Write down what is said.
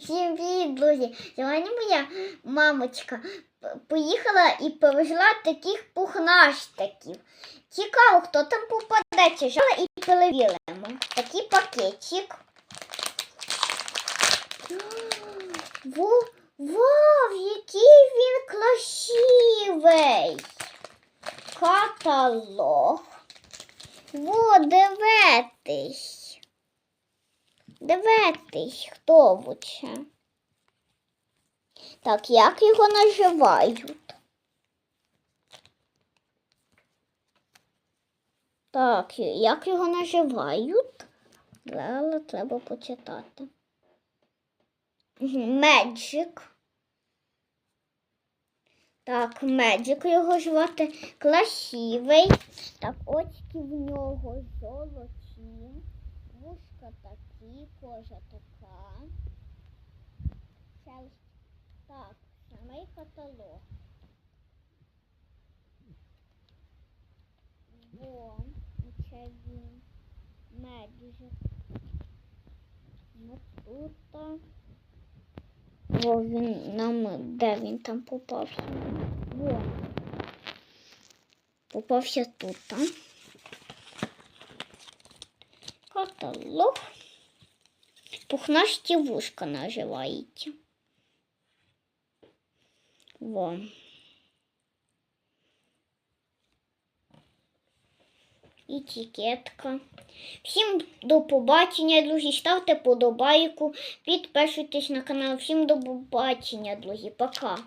Всім привіт, друзі! Сьогодні моя мамочка поїхала і привезла таких пухнаштиків. Цікаво, хто там попадеться. Жала і перевіримо. Такий пакетик. Во, вау, який він красивий! Каталог. Во, дивитись. Дивитись, хто лучше. Так, як його називають? Так, як його називають? Зараз треба почитати. Меджик. Так, Меджик його звати красивий. Так, очки в нього золоті. Вушка такі, кожа така. Шерсть. Так, самий каталог. Во, це він. Меджик. Ну тут. Во він нам, де він там попався? Во. Попався тут. Каталог. Пухнасті вушка наживаєте. Во. Етикетка. Всім до побачення, друзі. Ставте подобайку, підписуйтесь на канал. Всім до побачення, друзі. Пока.